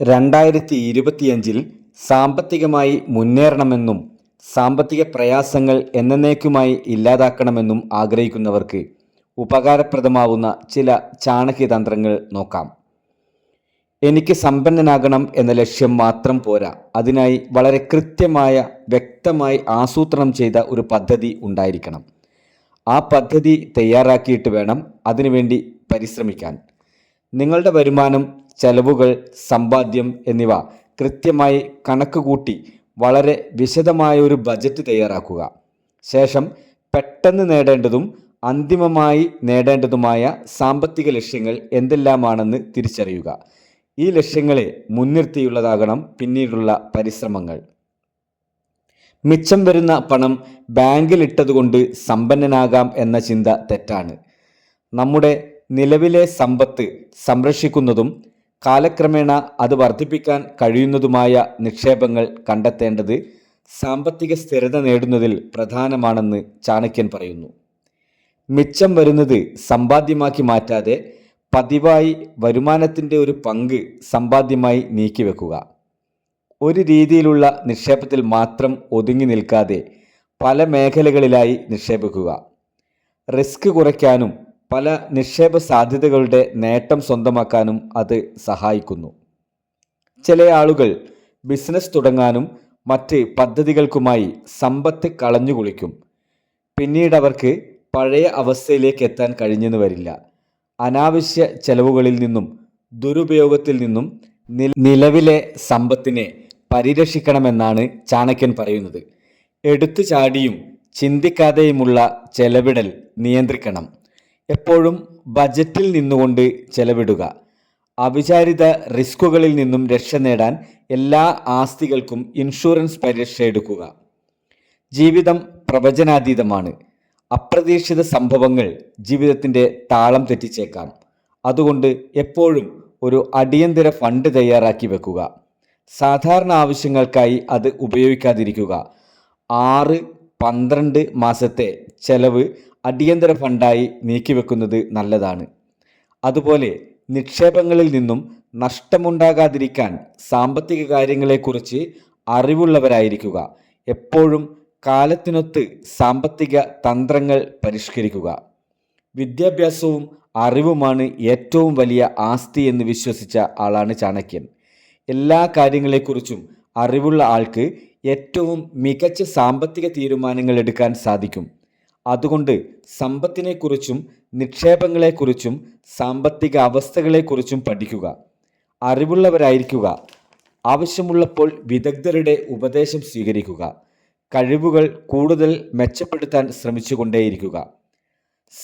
രണ്ടായിരത്തി ഇരുപത്തിയഞ്ചിൽ സാമ്പത്തികമായി മുന്നേറണമെന്നും സാമ്പത്തിക പ്രയാസങ്ങൾ എന്നേക്കുമായി ഇല്ലാതാക്കണമെന്നും ആഗ്രഹിക്കുന്നവർക്ക് ഉപകാരപ്രദമാവുന്ന ചില ചാണക്യതന്ത്രങ്ങൾ നോക്കാം. എനിക്ക് സമ്പന്നനാകണം എന്ന ലക്ഷ്യം മാത്രം പോരാ. അതിനായി വളരെ കൃത്യമായ വ്യക്തമായി ആസൂത്രണം ചെയ്ത ഒരു പദ്ധതി ഉണ്ടായിരിക്കണം. ആ പദ്ധതി തയ്യാറാക്കിയിട്ട് വേണം അതിനുവേണ്ടി പരിശ്രമിക്കാൻ. നിങ്ങളുടെ വരുമാനം ചെലവുകൾ സമ്പാദ്യം എന്നിവ കൃത്യമായി കണക്ക് കൂട്ടി വളരെ വിശദമായ ഒരു ബജറ്റ് തയ്യാറാക്കുക. ശേഷം പെട്ടെന്ന് നേടേണ്ടതും അന്തിമമായി നേടേണ്ടതുമായ സാമ്പത്തിക ലക്ഷ്യങ്ങൾ എന്തെല്ലാമാണെന്ന് തിരിച്ചറിയുക. ഈ ലക്ഷ്യങ്ങളെ മുൻനിർത്തിയുള്ളതാകണം പിന്നീടുള്ള പരിശ്രമങ്ങൾ. മിച്ചം വരുന്ന പണം ബാങ്കിലിട്ടതുകൊണ്ട് സമ്പന്നനാകാം എന്ന ചിന്ത തെറ്റാണ്. നമ്മുടെ നിലവിലെ സമ്പത്ത് സംരക്ഷിക്കുന്നതും കാലക്രമേണ അത് വർദ്ധിപ്പിക്കാൻ കഴിയുന്നതുമായ നിക്ഷേപങ്ങൾ കണ്ടെത്തേണ്ടത് സാമ്പത്തിക സ്ഥിരത നേടുന്നതിൽ പ്രധാനമാണെന്ന് ചാണക്യൻ പറയുന്നു. മിച്ചം വരുന്നത് സമ്പാദ്യമാക്കി മാറ്റാതെ പതിവായി വരുമാനത്തിന്റെ ഒരു പങ്ക് സമ്പാദ്യമായി നീക്കിവെക്കുക. ഒരു രീതിയിലുള്ള നിക്ഷേപത്തിൽ മാത്രം ഒതുങ്ങി നിൽക്കാതെ പല മേഖലകളിലായി നിക്ഷേപിക്കുക. റിസ്ക് കുറയ്ക്കാനും പല നിക്ഷേപ സാധ്യതകളുടെ നേട്ടം സ്വന്തമാക്കാനും അത് സഹായിക്കുന്നു. ചില ആളുകൾ ബിസിനസ് തുടങ്ങാനും മറ്റ് പദ്ധതികൾക്കുമായി സമ്പത്ത് കളഞ്ഞു കുളിക്കും. പിന്നീട് അവർക്ക് പഴയ അവസ്ഥയിലേക്ക് എത്താൻ കഴിഞ്ഞെന്ന് വരില്ല. അനാവശ്യ ചെലവുകളിൽ നിന്നും ദുരുപയോഗത്തിൽ നിന്നും നിലവിലെ സമ്പത്തിനെ പരിരക്ഷിക്കണമെന്നാണ് ചാണക്യൻ പറയുന്നത്. എടുത്തു ചാടിയും ചിന്തിക്കാതെയുമുള്ള ചെലവിടൽ നിയന്ത്രിക്കണം. എപ്പോഴും ബജറ്റിൽ നിന്നുകൊണ്ട് ചെലവിടുക. അവിചാരിത റിസ്കുകളിൽ നിന്നും രക്ഷ നേടാൻ എല്ലാ ആസ്തികൾക്കും ഇൻഷുറൻസ് പരിരക്ഷ എടുക്കുക. ജീവിതം പ്രവചനാതീതമാണ്. അപ്രതീക്ഷിത സംഭവങ്ങൾ ജീവിതത്തിന്റെ താളം തെറ്റിച്ചേക്കാം. അതുകൊണ്ട് എപ്പോഴും ഒരു അടിയന്തര ഫണ്ട് തയ്യാറാക്കി വെക്കുക. സാധാരണ ആവശ്യങ്ങൾക്കായി അത് ഉപയോഗിക്കാതിരിക്കുക. ആറ് പന്ത്രണ്ട് മാസത്തെ ചെലവ് അടിയന്തര ഫണ്ടായി നീക്കിവെക്കുന്നത് നല്ലതാണ്. അതുപോലെ നിക്ഷേപങ്ങളിൽ നിന്നും നഷ്ടമുണ്ടാകാതിരിക്കാൻ സാമ്പത്തിക കാര്യങ്ങളെക്കുറിച്ച് അറിവുള്ളവരായിരിക്കുക. എപ്പോഴും കാലത്തിനൊത്ത് സാമ്പത്തിക തന്ത്രങ്ങൾ പരിഷ്കരിക്കുക. വിദ്യാഭ്യാസവും അറിവുമാണ് ഏറ്റവും വലിയ ആസ്തി എന്ന് വിശ്വസിച്ച ആളാണ് ചാണക്യൻ. എല്ലാ കാര്യങ്ങളെക്കുറിച്ചും അറിവുള്ള ആൾക്ക് ഏറ്റവും മികച്ച സാമ്പത്തിക തീരുമാനങ്ങൾ എടുക്കാൻ സാധിക്കും. അതുകൊണ്ട് സമ്പത്തിനെക്കുറിച്ചും നിക്ഷേപങ്ങളെക്കുറിച്ചും സാമ്പത്തിക അവസ്ഥകളെക്കുറിച്ചും പഠിക്കുക. അറിവുള്ളവരായിരിക്കുക. ആവശ്യമുള്ളപ്പോൾ വിദഗ്ധരുടെ ഉപദേശം സ്വീകരിക്കുക. കഴിവുകൾ കൂടുതൽ മെച്ചപ്പെടുത്താൻ ശ്രമിച്ചുകൊണ്ടേയിരിക്കുക.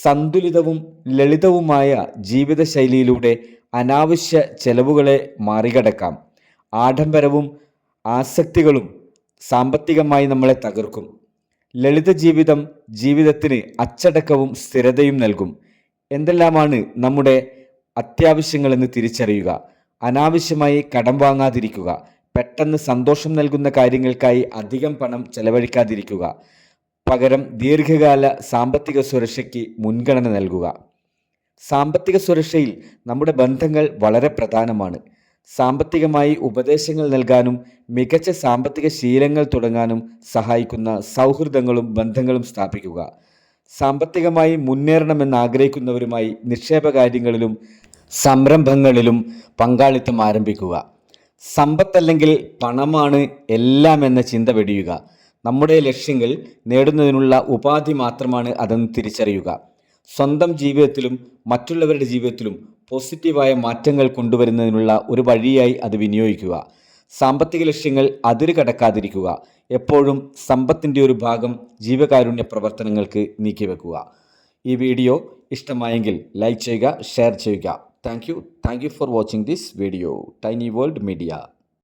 സന്തുലിതവും ലളിതവുമായ ജീവിതശൈലിയിലൂടെ അനാവശ്യ ചെലവുകളെ മറികടക്കാം. ആഡംബരവും ആസക്തികളും സാമ്പത്തികമായി നമ്മളെ തകർക്കും. ലളിത ജീവിതം ജീവിതത്തിന് അച്ചടക്കവും സ്ഥിരതയും നൽകും. എന്തെല്ലാമാണ് നമ്മുടെ അത്യാവശ്യങ്ങളെന്ന് തിരിച്ചറിയുക. അനാവശ്യമായി കടം വാങ്ങാതിരിക്കുക. പെട്ടെന്ന് സന്തോഷം നൽകുന്ന കാര്യങ്ങൾക്കായി അധികം പണം ചെലവഴിക്കാതിരിക്കുക. പകരം ദീർഘകാല സാമ്പത്തിക സുരക്ഷയ്ക്ക് മുൻഗണന നൽകുക. സാമ്പത്തിക സുരക്ഷയിൽ നമ്മുടെ ബന്ധങ്ങൾ വളരെ പ്രധാനമാണ്. സാമ്പത്തികമായി ഉപദേശങ്ങൾ നൽകാനും മികച്ച സാമ്പത്തിക ശീലങ്ങൾ തുടങ്ങാനും സഹായിക്കുന്ന സൗഹൃദങ്ങളും ബന്ധങ്ങളും സ്ഥാപിക്കുക. സാമ്പത്തികമായി മുന്നേറണമെന്ന് ആഗ്രഹിക്കുന്നവരുമായി നിക്ഷേപ കാര്യങ്ങളിലും സംരംഭങ്ങളിലും പങ്കാളിത്തം ആരംഭിക്കുക. സമ്പത്തല്ലെങ്കിൽ പണമാണ് എല്ലാം എന്ന ചിന്ത വെടിയുക. നമ്മുടെ ലക്ഷ്യങ്ങൾ നേടുന്നതിനുള്ള ഉപാധി മാത്രമാണ് അതെന്ന് തിരിച്ചറിയുക. സ്വന്തം ജീവിതത്തിലും മറ്റുള്ളവരുടെ ജീവിതത്തിലും പോസിറ്റീവായ മാറ്റങ്ങൾ കൊണ്ടുവരുന്നതിനുള്ള ഒരു വഴിയായി അത് വിനിയോഗിക്കുക. സാമ്പത്തിക ലക്ഷ്യങ്ങൾ അതിര് കടക്കാതിരിക്കുക എപ്പോഴും സമ്പത്തിന്റെ ഒരു ഭാഗം ജീവകാരുണ്യ പ്രവർത്തനങ്ങൾക്ക് നീക്കിവെക്കുക. ഈ വീഡിയോ ഇഷ്ടമായെങ്കിൽ ലൈക്ക് ചെയ്യുക ഷെയർ ചെയ്യുക. Thank you. Thank you for watching this video. Tiny world media.